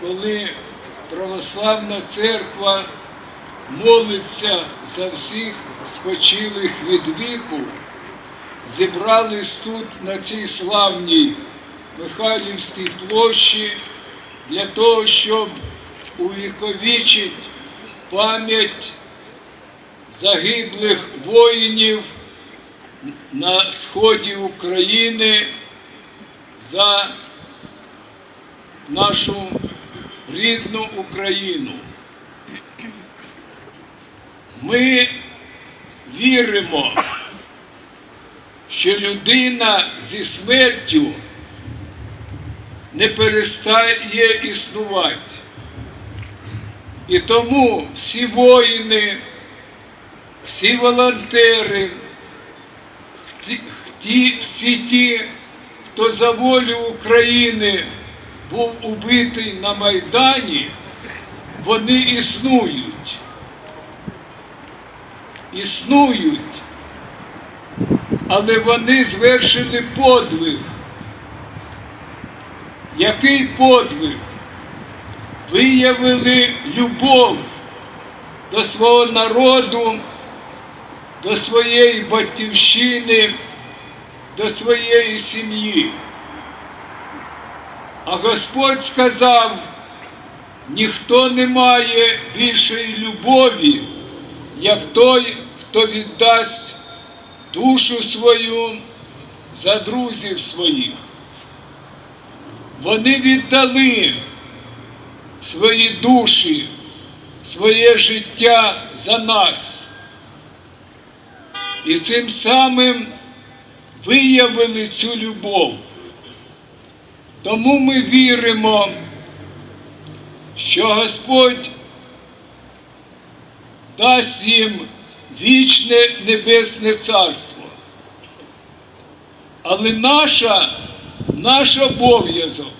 коли православна церква молиться за всіх спочилих від віку, зібрались тут на цій славній Михайлівській площі для того, щоб увіковічити пам'ять загиблих воїнів на сході України за нашу рідну Україну. Ми віримо, що людина зі смертю не перестає існувати. І тому всі воїни, всі волонтери, всі ті, хто за волю України був убитий на Майдані, вони існують. Існують, але вони звершили подвиг. Який подвиг? Виявили любов до свого народу, до своєї батьківщини, до своєї сім'ї. А Господь сказав, ніхто не має більшої любові, як той, хто віддасть душу свою за друзів своїх. Вони віддали свої душі, своє життя за нас. І цим самим виявили цю любов. Тому ми віримо, що Господь дасть їм вічне небесне царство. Але наша, наш обов'язок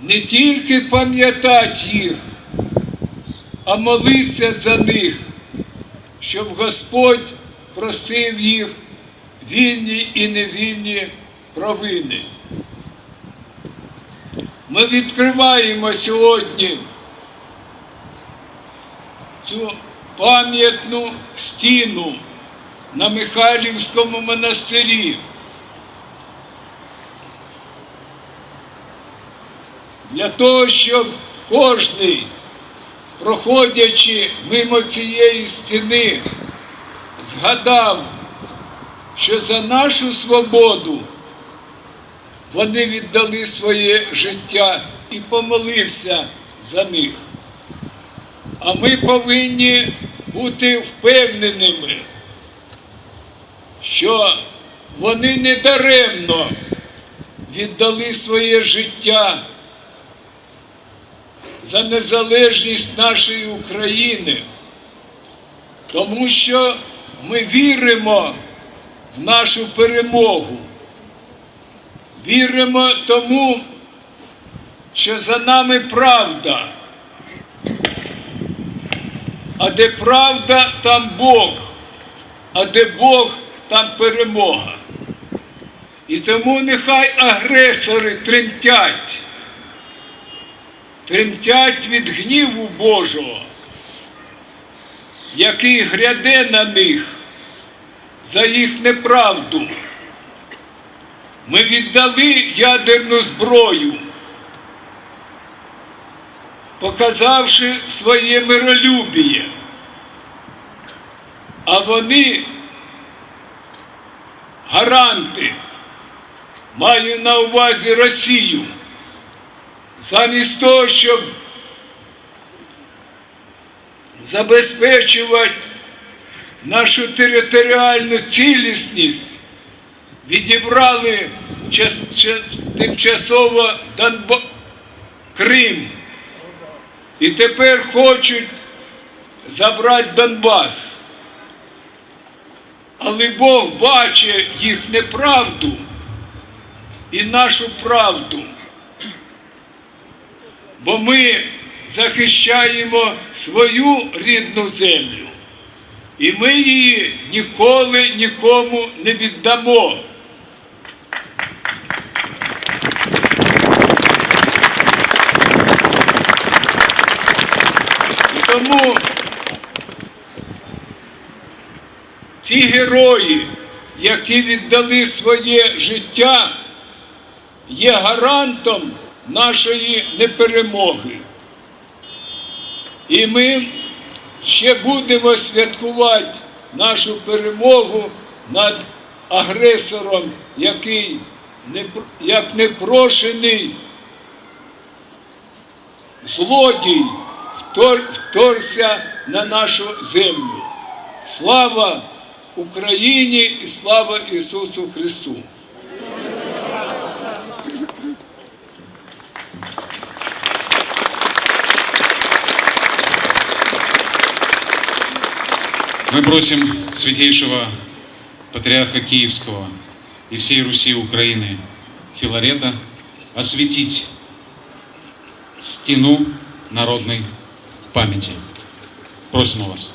не тільки пам'ятати їх, а молитися за них, щоб Господь просив їх вільні і невільні провини. Ми відкриваємо сьогодні цю пам'ятну стіну на Михайлівському монастирі. Для того, щоб кожний, проходячи мимо цієї стіни, згадав, що за нашу свободу вони віддали своє життя і помолився за них. А ми повинні бути впевненими, що вони не даремно віддали своє життя за незалежність нашої України, тому що ми віримо в нашу перемогу. Віримо тому, що за нами правда. А де правда, там Бог, а де Бог, там перемога. І тому нехай агресори тремтять, тремтять від гніву Божого, який гряде на них за їх неправду. Ми віддали ядерну зброю, показавши своє миролюбіє. А вони гаранти, маю на увазі Росію, замість того, щоб забезпечувати нашу територіальну цілісність, відібрали час- ча- тимчасово Донбо... Крим. І тепер хочуть забрати Донбас. Але Бог бачить їх неправду і нашу правду. Бо ми захищаємо свою рідну землю. І ми її ніколи нікому не віддамо. Тому ті герої, які віддали своє життя, є гарантом нашої неперемоги. І ми ще будемо святкувати нашу перемогу над агресором, який як непрошений злодій вторгся на нашу землю. Слава Україні і слава Ісусу Христу! Мы просим святейшего патриарха Киевского и всей Руси Украины Филарета осветить стену народной памяти. Просим вас.